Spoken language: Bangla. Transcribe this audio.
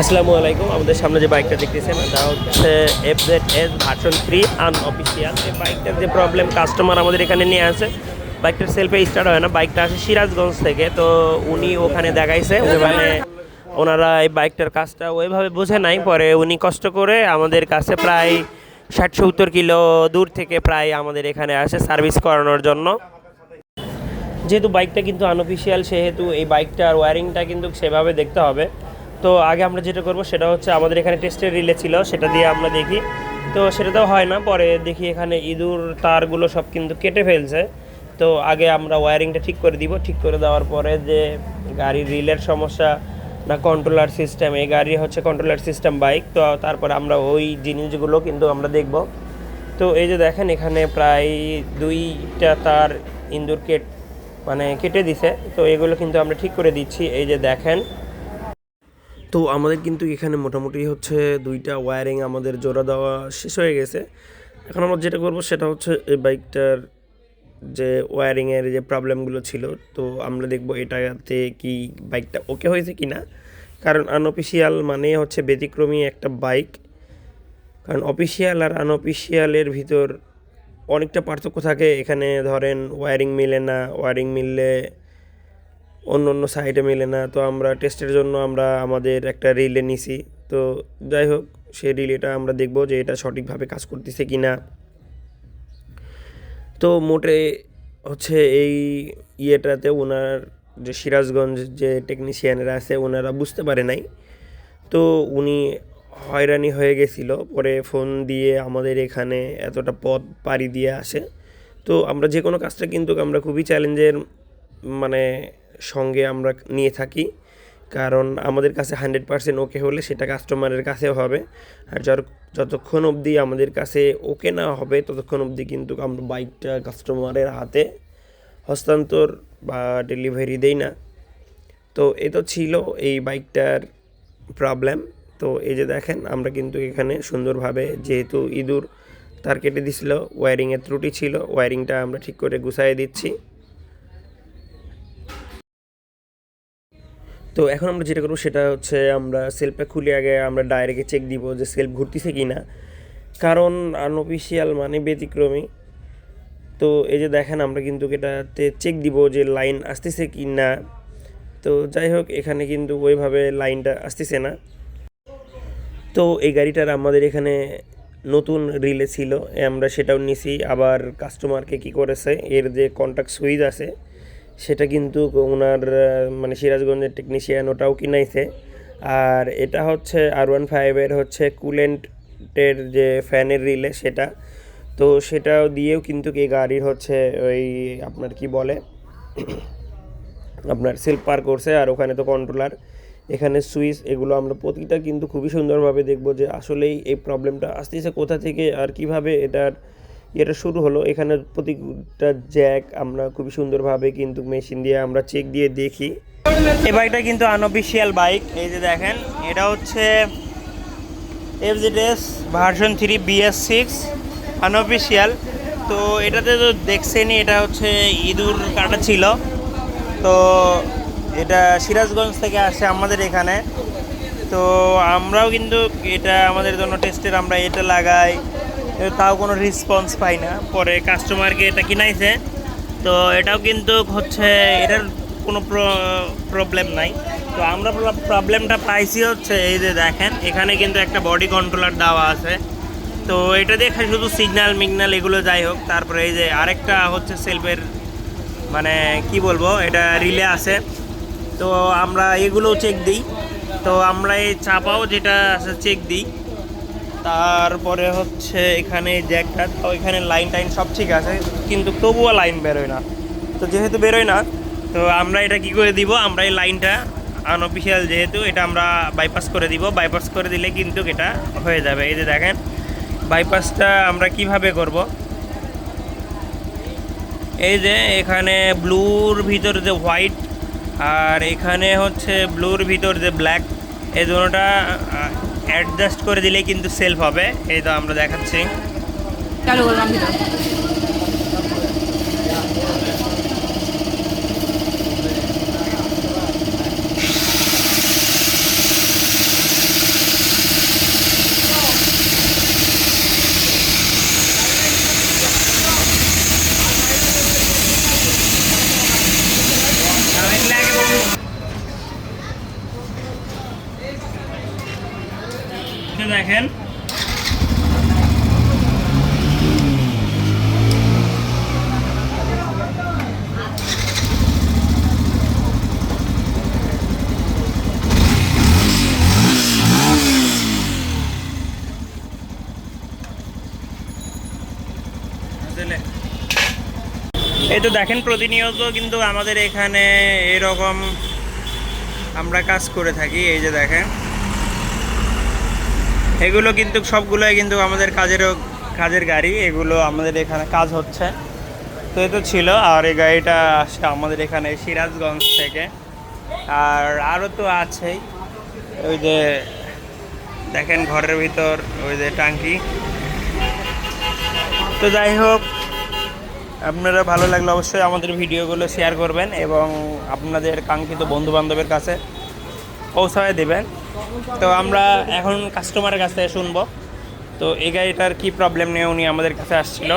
আসসালামু আলাইকুম আমাদের সামনে যে বাইকটা দেখতেছেন এটা হচ্ছে F Z S version three unofficial এই বাইকটার যে প্রবলেম কাস্টমার আমাদের এখানে নিয়ে আসে। বাইকটার সেলফে স্টার্ট হয় না বাইকটা আসে সিরাজগঞ্জ থেকে তো উনি ওখানে দেখাইছে ওখানে ওনারা এই বাইকটার কাজটা ওইভাবে বোঝে নাই পরে উনি কষ্ট করে আমাদের কাছে প্রায় ষাট সত্তর কিলো দূর থেকে প্রায় আমাদের এখানে আসে সার্ভিস করানোর জন্য। যেহেতু বাইকটা কিন্তু আনঅফিসিয়াল সেহেতু এই বাইকটার ওয়ারিংটা কিন্তু সেভাবে দেখতে হবে। তো আগে আমরা যেটা করব সেটা হচ্ছে আমাদের এখানে টেস্টের রিলে ছিল, সেটা দিয়ে আমরা দেখি। তো সেটা তো হয় না, পরে দেখি এখানে ইঁদুর, তারগুলো সব কিন্তু কেটে ফেলছে। তো আগে আমরা ওয়ারিংটা ঠিক করে দিব, ঠিক করে দেওয়ার পরে যে গাড়ির রিলের সমস্যা না কন্ট্রোলার সিস্টেম এই গাড়ি হচ্ছে কন্ট্রোলার সিস্টেম বাইক তো তারপরে আমরা ওই জিনিসগুলো কিন্তু আমরা দেখব। তো এই যে দেখেন, এখানে প্রায় দুইটা তার ইন্দুর কেট মানে কেটে দিছে। তো এগুলো কিন্তু আমরা ঠিক করে দিচ্ছি। এই যে দেখেন তো আমাদের কিন্তু এখানে মোটামুটি হচ্ছে দুইটা ওয়ারিং আমাদের জোড়া দেওয়া শেষ হয়ে গেছে। এখন আমরা যেটা করব সেটা হচ্ছে এই বাইকটার যে ওয়ারিংয়ের যে প্রবলেমগুলো ছিল, তো আমরা দেখব এটাতে কি বাইকটা ওকে হয়েছে কি না কারণ আনঅফিসিয়াল মানে হচ্ছে ব্যতিক্রমী একটা বাইক কারণ অফিসিয়াল আর আনঅফিসিয়ালের ভিতর অনেকটা পার্থক্য থাকে। এখানে ধরেন ওয়ারিং মিলে না ওয়ারিং মিললে অন্য অন্য সাইডে মিলে না। তো আমরা টেস্টের জন্য আমরা আমাদের একটা রিলে নিছি। তো যাই হোক, সেই রিলেটা আমরা দেখব যে এটা সঠিকভাবে কাজ করতেছে কি না তো মোটে হচ্ছে এই ইয়েটাতে ওনার যে সিরাজগঞ্জ যে টেকনিশিয়ানরা আছে, ওনারা বুঝতে পারে নাই। তো উনি হয়রানি হয়ে গেছিল, পরে ফোন দিয়ে আমাদের এখানে এতটা পথ পাড়ি দিয়ে আসে। তো আমরা যে কোনো কাজটা কিন্তু আমরা খুবই চ্যালেঞ্জের মানে সঙ্গে আমরা নিয়ে থাকি। কারণ আমাদের কাছে হান্ড্রেড পার্সেন্ট ওকে হলে সেটা কাস্টমারের কাছেও হবে। আর যত যতক্ষণ অবধি আমাদের কাছে ওকে না হবে, ততক্ষণ অবধি কিন্তু আমরা বাইকটা কাস্টমারের হাতে হস্তান্তর বা ডেলিভারি দেই না। তো এ তো ছিল এই বাইকটার প্রবলেম তো এই যে দেখেন, আমরা কিন্তু এখানে সুন্দরভাবে যেহেতু ইঁদুর তার কেটে দিছিল ওয়ারিংয়ের ত্রুটি ছিল ওয়ারিংটা আমরা ঠিক করে গুছাই দিচ্ছি। তো এখন আমরা যেটা করব সেটা হচ্ছে আমরা সেলফটা খুলে আগে, আমরা ডাইরেক্টে চেক দিব যে সেলফ ঘুরতেছে কি না কারণ আনঅফিসিয়াল মানে ব্যতিক্রমী। তো এই যে দেখেন, আমরা কিন্তু এটাতে চেক দিব যে লাইন আসতেছে কি না তো যাই হোক, এখানে কিন্তু ওইভাবে লাইনটা আসতেছে না। তো এই গাড়িটার আমাদের এখানে নতুন রিলে ছিল আমরা সেটাও নিছি। আবার কাস্টমারকে কি করেছে, এর যে কন্ট্যাক্ট সুইচ আছে সেটা কিন্তু ওনার মানে সিরাজগঞ্জের টেকনিশিয়ান ওটাও কিনাইছে। আর এটা হচ্ছে আর ওয়ান ফাইভের হচ্ছে কুলেন্টের যে ফ্যানের রিলে সেটা। তো সেটাও দিয়েও কিন্তু এই গাড়ির হচ্ছে ওই আপনার কি বলে, আপনার পার করছে আর ওখানে তো কন্ট্রোলার এখানে সুইচ এগুলো আমরা প্রতিটা কিন্তু খুবই সুন্দরভাবে দেখব যে আসলেই এই প্রবলেমটা আসতেছে কোথা থেকে আর কীভাবে এটার এটা শুরু হলো। এখানে প্রতিটা জ্যাক আমরা খুবই সুন্দরভাবে কিন্তু মেশিন দিয়ে আমরা চেক দিয়ে দেখি। এই বাইকটা কিন্তু আনঅফিসিয়াল বাইক। এই যে দেখেন, এটা হচ্ছে F S version three BS six unofficial তো এটাতে তো দেখছেনি এটা হচ্ছে ইঁদুর কাটা ছিল। তো এটা সিরাজগঞ্জ থেকে আসে আমাদের এখানে। তো আমরাও কিন্তু এটা আমাদের জন্য টেস্টের আমরা এটা লাগাই। তাও কোনো রেসপন্স পাই না। পরে কাস্টমারকে এটা কিনাইছে। তো এটাও কিন্তু হচ্ছে, এটার কোনো প্রবলেম নাই। তো আমরা প্রবলেমটা পাইছি হচ্ছে, এই যে দেখেন, এখানে কিন্তু একটা বডি কন্ট্রোলার দেওয়া আছে। তো এটা দেখে শুধু সিগন্যাল মিগনাল এগুলো যাই হোক, তারপরে এই যে আরেকটা হচ্ছে সেলফের মানে কি বলব, এটা রিলে আছে। তো আমরা এগুলোও চেক দিই। তো আমরা এই চাপাও যেটা আছে চেক দিই। তারপরে হচ্ছে এখানে জ্যাকটা তো এখানে লাইন টাইন সব ঠিক আছে, কিন্তু তবুও লাইন বেরোয় না। তো যেহেতু বেরোয় না, তো আমরা এটা কি করে দিব? আমরা এই লাইনটা আনঅফিসিয়াল যেহেতু, এটা আমরা বাইপাস করে দিব। বাইপাস করে দিলে কিন্তু এটা হয়ে যাবে। এই যে দেখেন বাইপাসটা আমরা কীভাবে করব? এই যে এখানে ব্লুর ভিতর যে হোয়াইট আর এখানে হচ্ছে ব্লুর ভিতর যে ব্ল্যাক এই দুটোটা অ্যাডজাস্ট করে দিলেই কিন্তু সেলফ হবে। এই তো আমরা দেখাচ্ছি। চালু করলাম। তো দেখেন। এই তো দেখেন, প্রতিনিয়ত কিন্তু আমাদের এখানে এরকম আমরা কাজ করে থাকি, এই যে দেখেন। এগুলো কিন্তু সবগুলোই কিন্তু আমাদের কাজেরও কাজের গাড়ি, এগুলো আমাদের এখানে কাজ হচ্ছে। তো এ তো ছিল, আর এই গাড়িটা আসে আমাদের এখানে সিরাজগঞ্জ থেকে। আর আরও তো আছেই, ওই যে দেখেন ঘরের ভিতর, ওই যে টাঙ্কি। তো যাই হোক, আপনারা ভালো লাগলে অবশ্যই আমাদের ভিডিওগুলো শেয়ার করবেন এবং আপনাদের কাঙ্ক্ষিত বন্ধু বান্ধবের কাছে পৌঁছায় দেবেন। তো আমরা এখন কাস্টমারের কাছ থেকে শুনব। তো এই গাড়িটার কি প্রবলেম নিয়ে উনি আমাদের কাছে আসছিল?